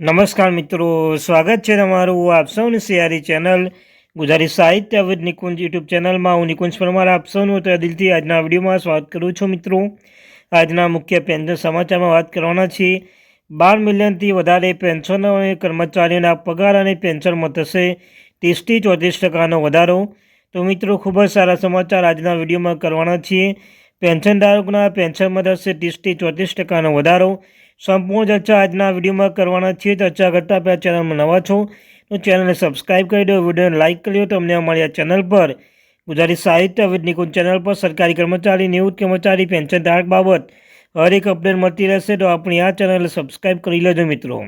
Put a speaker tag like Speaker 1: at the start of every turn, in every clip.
Speaker 1: નમસ્કાર મિત્રો, સ્વાગત છે તમારું આપ સૌની સિયારી ચેનલ ગુજરાતી સાહિત્ય વિદ નિકુંજ યુટ્યુબ ચેનલમાં. હું નિકુંજ પરમાર, આપ સૌનું તો દિલથી આજના વિડીયોમાં સ્વાગત કરું છું મિત્રો. આજના મુખ્ય પેન્શન સમાચારમાં વાત કરવાના છીએ. બાર મિલિયનથી વધારે પેન્શનો અને કર્મચારીઓના પગાર અને પેન્શનમાં થશે ત્રીસથી ચોત્રીસ ટકાનો વધારો. તો મિત્રો, ખૂબ જ સારા સમાચાર આજના વિડીયોમાં કરવાના છીએ. પેન્શનધારકોના પેન્શનમાં થશે ત્રીસથી ચોત્રીસ ટકાનો વધારો. સંપૂર્ણ ચર્ચા આજના વિડીયોમાં કરવાના છીએ. ચર્ચા કરતાં પહેલાં ચેનલમાં નવા છો તો ચેનલને સબસ્ક્રાઈબ કરી દો. વિડીયોને લાઇક કરી દો. તમને અમારી આ ચેનલ પર ગુજરાતી સાહિત્ય વિદ ચેનલ પર સરકારી કર્મચારી, નિવૃત્ત કર્મચારી, પેન્શન ધારક બાબત હરેક અપડેટ મળતી રહેશે તો આપણી આ ચેનલને સબસ્ક્રાઈબ કરી લેજો મિત્રો.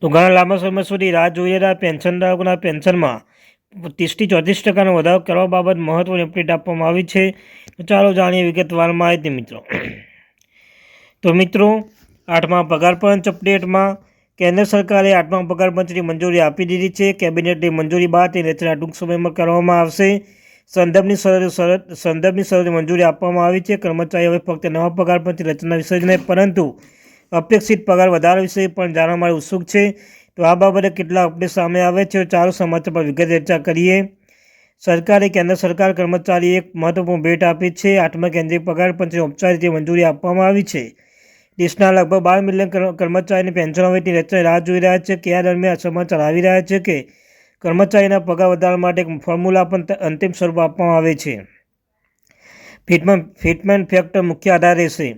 Speaker 1: તો ઘણા લાંબા સમય સુધી રાહ જોઈ રહેલા પેન્શનધારકોના પેન્શનમાં ત્રીસથી ચોત્રીસ ટકાનો વધારો કરવા બાબત મહત્વની અપડેટ આપવામાં આવી છે. તો ચાલો જાણીએ વિગતવાર માહિતી મિત્રો. તો મિત્રો, આઠમા પગાર પંચ અપડેટમાં કેન્દ્ર સરકારે આઠમા પગાર પંચની મંજૂરી આપી દીધી છે. કેબિનેટની મંજૂરી બાદ તે રચના ટૂંક સમયમાં કરવામાં આવશે. સંદર્ભની શરત શરત, સંદર્ભની શરતે મંજૂરી આપવામાં આવી છે. કર્મચારી હવે ફક્ત નવા પગાર રચના વિશે જ નહીં, પરંતુ અપેક્ષિત પગાર વધારા વિશે પણ જાણવા માટે ઉત્સુક છે. તો આ બાબતે કેટલા અપડેટ સામે આવે છે, ચાલો સમાચાર પર વિગત ચર્ચા કરીએ. સરકારે કેન્દ્ર સરકાર કર્મચારી એક મહત્વપૂર્ણ ભેટ આપી છે. આઠમા કેન્દ્રીય પગાર પંચને ઔપચારિક મંજૂરી આપવામાં આવી છે. દેશના લગભગ બાર મિલિયન કર્મચારીની પેન્શન હવેથી રચના રાહ જોઈ રહ્યા છે કે આ દરમિયાન સમાચાર આવી રહ્યા છે કે કર્મચારીના પગાર વધારવા માટે એક ફોર્મ્યુલા પણ અંતિમ સ્વરૂપ આપવામાં આવે છે. ફિટમેન્ટ ફિટમેન્ટ ફેક્ટર મુખ્ય આધાર રહેશે.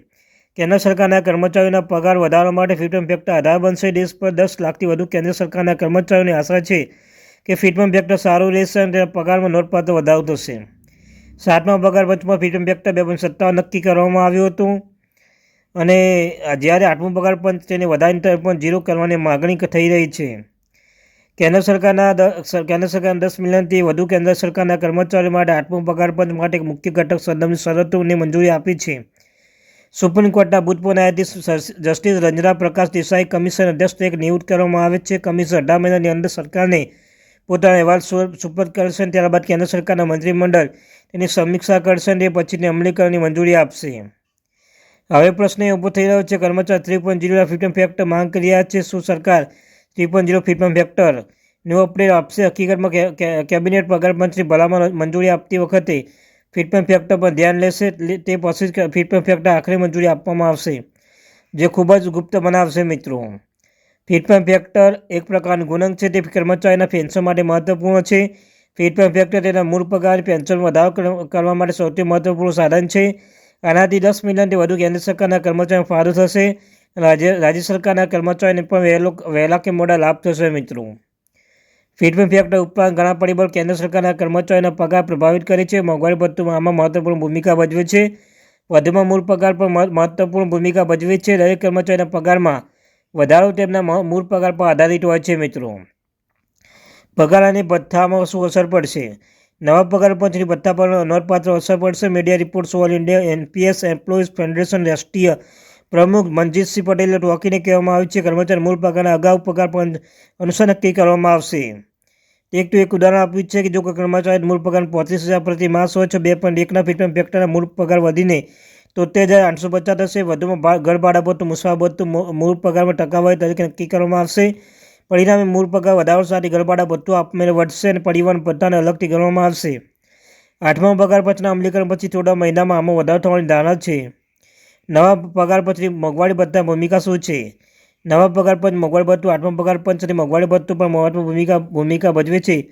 Speaker 1: કેન્દ્ર સરકારના કર્મચારીઓના પગાર વધારવા માટે ફિટમેન્ટ ફેક્ટર આધાર બનશે. દેશ પર દસ લાખથી વધુ કેન્દ્ર સરકારના કર્મચારીઓની આશા છે કે ફિટમેન્ટ ફેક્ટર સારું રહેશે અને તેના પગારમાં નોંધપાત્ર વધારો થશે. સાતમા પગાર પંચમાં ફિટમેન્ટ ફેક્ટર બે પોઈન્ટ સત્તાવન નક્કી કરવામાં આવ્યું હતું. અને જ્યારે આઠમું પગાર પંચ તેને વધારીને પણ ઝીરો કરવાની માગણી થઈ રહી છે. કેન્દ્ર સરકારના કેન્દ્ર સરકારના દસ મિલિયનથી વધુ કેન્દ્ર સરકારના કર્મચારીઓ માટે આઠમું પગાર પંચ માટે એક મુખ્ય ઘટક સદનની શરતોને મંજૂરી આપી છે. સુપ્રીમ કોર્ટના ભૂતપૂર્વ ન્યાયાધીશ જસ્ટિસ રંજના પ્રકાશ દેસાઈ કમિશન અધ્યક્ષ તરીકે નિયુક્ત કરવામાં આવે છે. કમિશન અઢાર મહિનાની અંદર સરકારને પોતાનો અહેવાલ સુપરત કરશે ત્યારબાદ કેન્દ્ર સરકારના મંત્રીમંડળ તેની સમીક્ષા કરશે અને તે અમલીકરણની મંજૂરી આપશે. હવે પ્રશ્ન એ ઊભો થઈ રહ્યો છે, કર્મચારી three point zero fitment factor માંગ કરી રહ્યા છે, શું સરકાર three point zero fitment factor નો અપડેટ આપશે? હકીકતમાં કેબિનેટ પગાર મંત્રી ભલામણ મંજૂરી આપતી વખતે ફિટમેન્ટ ફેક્ટર પર ધ્યાન લેશે તે પછી જ ફિટમેન્ટ ફેક્ટર આખરી મંજૂરી આપવામાં આવશે, જે ખૂબ જ ગુપ્ત બનાવશે મિત્રો. ફિટમેન્ટ ફેક્ટર એક પ્રકારનું ગુણંગ છે, તે કર્મચારીના પેન્શન માટે મહત્વપૂર્ણ છે. ફિટમેન્ટ ફેક્ટર તેના મૂળ પગાર પેન્શન વધારો કરવા માટે સૌથી મહત્વપૂર્ણ સાધન છે. આનાથી દસ મિલિયનથી વધુ કેન્દ્ર સરકારના કર્મચારીઓ ફાળો થશે. રાજ્ય રાજ્ય સરકારના કર્મચારીને પણ વહેલો વહેલા કે મોડા લાભ થશે મિત્રો. ફિટમેન્ટ ફેક્ટર ઉપરાંત ઘણા પરિબળ કેન્દ્ર સરકારના કર્મચારીના પગાર પ્રભાવિત કરે છે. મોંઘવારી ભથ્થું આમાં મહત્વપૂર્ણ ભૂમિકા ભજવે છે. વધુમાં મૂળ પગાર પર મહત્વપૂર્ણ ભૂમિકા ભજવે છે. દરેક કર્મચારીના પગારમાં વધારો તેમના મૂળ પગાર પર આધારિત હોય છે મિત્રો. પગાર અને ભથ્થામાં શું અસર પડશે? નવા પગાર પંચની ભથ્થા પર નોંધપાત્ર અસર પડશે. Media reports all India NPS employees federation રાષ્ટ્રીય પ્રમુખ મનજીતસિંહ પટેલે ટોકીને કહેવામાં આવ્યું છે કર્મચારી મૂળ પગારના અગાઉ પગાર પણ અનુસાર નક્કી કરવામાં આવશે. એક તો એક ઉદાહરણ આપ્યું છે કે જો કર્મચારી મૂળ પગાર પોત્રીસ હજાર પ્રતિ માસ હોય છે, બે પોઈન્ટ એકના ફિટમેન્ટ ફેક્ટરના મૂળ પગાર વધીને તોતેર હજાર આઠસો પચાસ થશે. વધુમાં ઘર ભાડા ભથ્થું, મુસાફર ભથ્થું મૂળ પગારમાં ટકાવારી તરીકે નક્કી કરવામાં આવશે. પરિણામે મૂળ પગાર વધારો સાથે ઘરભાડા ભથ્થું આપમેળે વધશે અને પરિવહન ભથ્થાને અલગથી ગણવામાં આવશે. આઠમા પગારપત્રના અમલીકરણ પછી થોડા મહિનામાં આમાં વધારો થવાની ધારણા છે. નવા પગાર પંચની મોંઘવારી ભથ્થા ભૂમિકા શું છે? નવા પગાર પંચ મોંઘવારી ભથ્થું, આઠમા પગારપંચ અને મોંઘવારી ભથ્થું પણ મહત્વ ભૂમિકા ભૂમિકા ભજવે છે.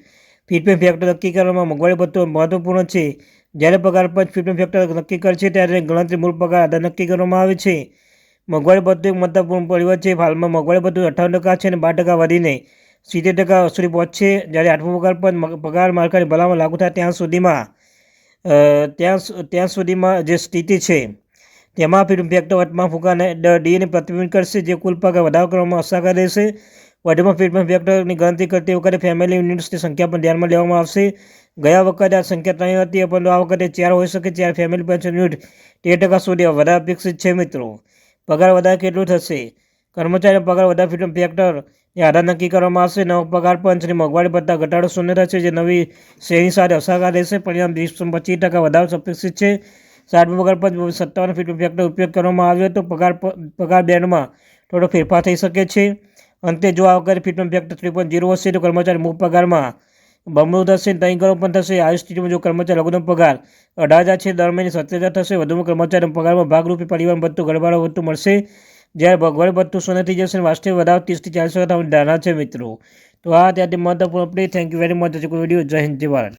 Speaker 1: ફિટમેન્ટ ફેક્ટર નક્કી કરવામાં મોંઘવારી ભથ્થું મહત્વપૂર્ણ છે. જ્યારે પગાર પંચ ફિટમેન્ટ ફેક્ટર નક્કી કરશે, ત્યારે ગણતરી મૂળ પગાર આધાર નક્કી કરવામાં આવે છે. મોંઘવારી ભથ્થું મહત્વપૂર્ણ પરિબળ છે. હાલમાં મોંઘવારી ભથ્થું અઠાવન ટકા છે અને બાર ટકા વધીને સિત્તેર ટકા સુધી પહોંચશે જ્યારે આઠમો પગાર પણ પગાર માળખાની ભલામણ લાગુ થાય ત્યાં સુધીમાં ત્યાં ત્યાં સુધીમાં જે સ્થિતિ છે, તેમાં ફિલ્મ ફેક્ટર વર્તમાન ફૂંકાને ડીએને પ્રતિબિંબ કરશે. જે કુલ પગાર વધારો કરવામાં અસરકાર રહેશે. વધુમાં ફિલ્મ ફેક્ટરની ગણતરી કરતી વખતે ફેમિલી યુનિટ્સની સંખ્યા પણ ધ્યાનમાં લેવામાં આવશે. ગયા વખતે આ સંખ્યા ત્રણ હતી, પરંતુ આ વખતે ચાર હોઈ શકે ચાર ફેમિલી પેન્શન યુનિટ તેર ટકા સુધી વધારે અપેક્ષિત છે મિત્રો. પગાર વધારે કેટલું થશે? કર્મચારીનો પગાર વધારે ફિટમ ફેક્ટર એ આધાર નક્કી કરવામાં આવશે. નવો પગાર પંચની મોંઘવારી ભથ્થા ઘટાડો શૂન્ય થશે. જે નવી શ્રેણી સાથે અસરકાર રહેશે. પરિણામ વીસ પચીસ ટકા વધારો અપેક્ષિત છે. સાતમો પગાર પંચ સત્તાવન ફિટમ ફેક્ટર ઉપયોગ કરવામાં આવ્યો તો પગાર પગાર બેન્ડમાં થોડો ફેરફાર થઈ શકે છે. અંતે જો આ વગર fitment factor three point zero હશે તો કર્મચારી મુખ પગારમાં બમણું થશે, ત્રણ પણ થશે. આવી સ્થિતિમાં જો કર્મચારી લઘુત્તમ પગાર અઢાર હજાર છે, દર મહિને સત્તર હજાર થશે. વધુમાં કર્મચારીના પગારમાં ભાગરૂપે પરિવાર ભથ્થું ઘરભાડો ભથ્થું મળશે. જ્યારે ભગવાન ભથ્થું સોના થઈ જશે અને વાસ્તવિક વધારો ત્રીસથી ચાલીસ ટકા ધારણા છે મિત્રો. તો આ ત્યાંથી મહત્વપૂર્ણ update thank you very much video જય હિન્દ, જય ભારત.